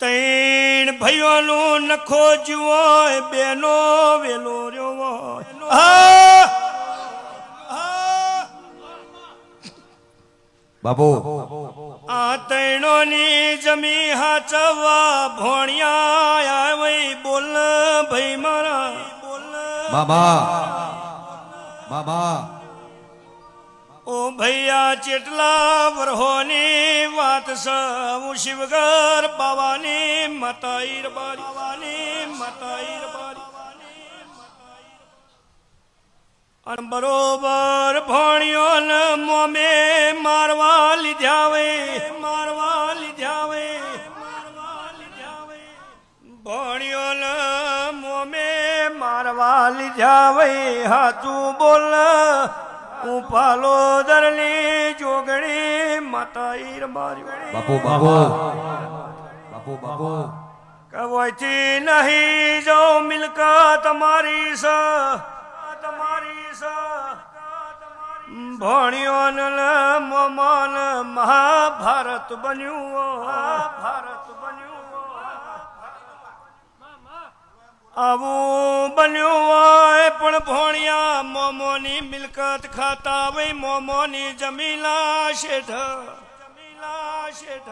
તૈણ ભયોનું નખો જુઓ બેનો વેલો રહ્યો હોય. આ! તૈણો ની જમી હાચવા ભોણિયા આવી બોલ ભાઈ મારા બોલ મામા મામા ઓ ભૈયા ચેટલા વરહોની વાત સૌ શિવગર બાવાની, મતાઈર બારી, બાવાની, મતાઈર બારી અને બરોબર ભણ્યો ને મોમે મારવા લીધ્યા વે, મારવા લીધા વે, મારવા લીધા વે. ભણ્યો ને મોમે મારવા લીધ્યા વે, હાચું બોલ હું પાલો દરલી જોગણી માતાઈર માર્યો બાપુ બાપુ. બાપુ બાપુ. કવયથી નહીં જો મિલકત તમારી સ. તમારી સ ભણ્યો મમન મહાભારત બન્યું ભારત બન્યું આવું બન્યું ની મિલકત ખાતા વૈ મોમોની જમીલા શેઠ જમીલા શેઠ